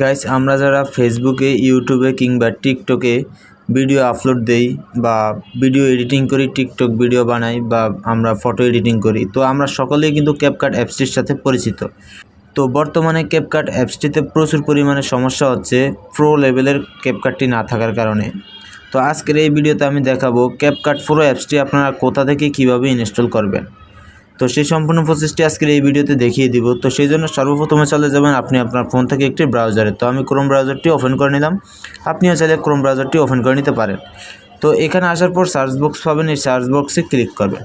Guys আমরা যারা ফেসবুকে ইউটিউবে কিংবা টিকটকে ভিডিও আপলোড দেই বা ভিডিও এডিটিং করি টিকটক ভিডিও বানাই বা আমরা ফটো এডিটিং করি, তো আমরা সকলেই কিন্তু ক্যাপকাট অ্যাপসটির সাথে পরিচিত। তো বর্তমানে ক্যাপকাট অ্যাপসটিতে প্রচুর পরিমাণে সমস্যা হচ্ছে প্রো লেভেলের ক্যাপকাটটি না থাকার কারণে। তো আজকের এই ভিডিওতে আমি দেখাবো ক্যাপকাট প্রো অ্যাপসটি আপনারা কোথা থেকে কীভাবে ইনস্টল করবেন। তো সেই সম্পূর্ণ প্রসেসটি আজকের এই ভিডিওতে দেখিয়ে দিব। তো সেই জন্য সর্বপ্রথমে চলে যাবেন আপনি আপনার ফোন থেকে একটি ব্রাউজারে। তো আমি ক্রোম ব্রাউজারটি ওপেন করে নিলাম। আপনিও চাইলে ক্রোম ব্রাউজারটি ওপেন করে নিতে পারেন। তো এখানে আসার পর সার্চ বক্স পাবেন। এই সার্চ বক্সে ক্লিক করবেন।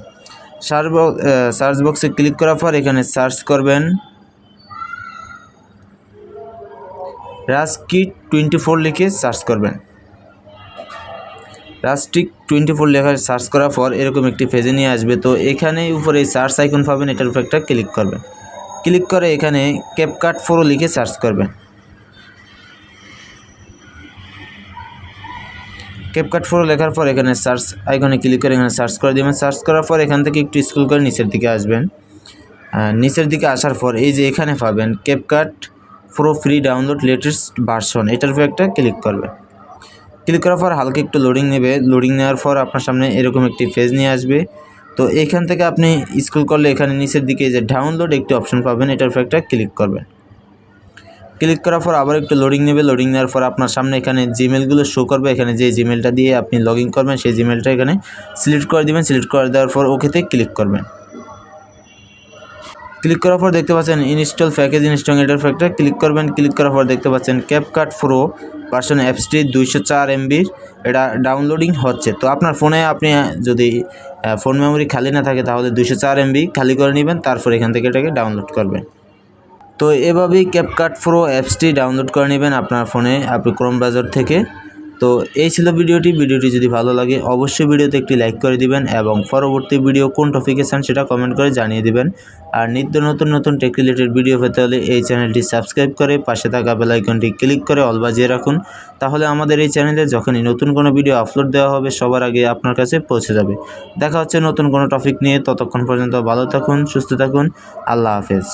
সার্চ বক্স সার্চ বক্সে ক্লিক করার পর এখানে সার্চ করবেন রাজকিট টোয়েন্টি ফোর লিখে সার্চ করবেন। রাস্টিক টোয়েন্টি ফোর লেখা সার্চ করার পর এরকম একটি পেজে নিয়ে আসবে। তো এখানে উপরে সার্চ আইকন পাবেন, এটার উপর একটা ক্লিক করবেন। ক্লিক করে এখানে ক্যাপকাট ফোরো লিখে সার্চ করবেন। ক্যাপকাট ফোরো লেখার পর এখানে সার্চ আইকনে ক্লিক করে এখানে সার্চ করে দেবেন। সার্চ করার পর এখান থেকে একটু স্ক্রল করে নিচের দিকে আসবেন। নিচের দিকে আসার পর এই যে এখানে পাবেন CapCut pro free download latest version এটার উপর একটা ক্লিক করবেন। ক্লিক করার পর হালকা একটু লোডিং নেবে। লোডিং নেওয়ার পর আপনার সামনে এরকম একটি পেজ নিয়ে আসবে। তো এখান থেকে আপনি স্ক্রল করলে এখানে নিচের দিকে যে ডাউনলোড একটি অপশন পাবেন, এটার উপর একটা ক্লিক করবেন। ক্লিক করার পর আবার একটু লোডিং নেবে। লোডিং নেওয়ার পর আপনার সামনে এখানে জিমেলগুলো শো করবে। এখানে যে জিমেলটা দিয়ে আপনি লগ করবেন, সেই জিমেলটা এখানে সিলেক্ট করে দেবেন। সিলেক্ট করে দেওয়ার পর ওকেতে ক্লিক করবেন। ক্লিক করার পর দেখতে পাচ্ছেন ইনস্টল প্যাকেজ ইনস্টল এটার একটা ক্লিক করবেন। ক্লিক করার পর দেখতে পাচ্ছেন ক্যাপকাট প্রো ভার্সন অ্যাপসটি দুইশো চার এমবির এটা ডাউনলোডিং হচ্ছে। তো আপনার ফোনে আপনি যদি ফোন মেমোরি খালি না থাকে, তাহলে দুইশো চার এমবি খালি করে নেবেন, তারপর এখান থেকে এটাকে ডাউনলোড করবেন। তো এভাবেই ক্যাপকাট প্রো অ্যাপসটি ডাউনলোড করে নেবেন আপনার ফোনে আপনি ক্রোম ব্রাউজার থেকে। তো এই ছিল ভিডিওটি। ভিডিওটি যদি ভালো লাগে, অবশ্যই ভিডিওতে একটি লাইক করে দিবেন এবং পরবর্তী ভিডিও কোন টপিকে চান সেটা কমেন্ট করে জানিয়ে দিবেন। আর নিত্য নতুন নতুন টেক রিলেটেড ভিডিও পেতে হলে এই চ্যানেলটি সাবস্ক্রাইব করে পাশে থাকা বেলাইকনটি ক্লিক করে অল বাজিয়ে রাখুন। তাহলে আমাদের এই চ্যানেলে যখনই নতুন কোনো ভিডিও আপলোড দেওয়া হবে, সবার আগে আপনার কাছে পৌঁছে যাবে। দেখা হচ্ছে নতুন কোনো টপিক নিয়ে। ততক্ষণ পর্যন্ত ভালো থাকুন, সুস্থ থাকুন। আল্লাহ হাফেজ।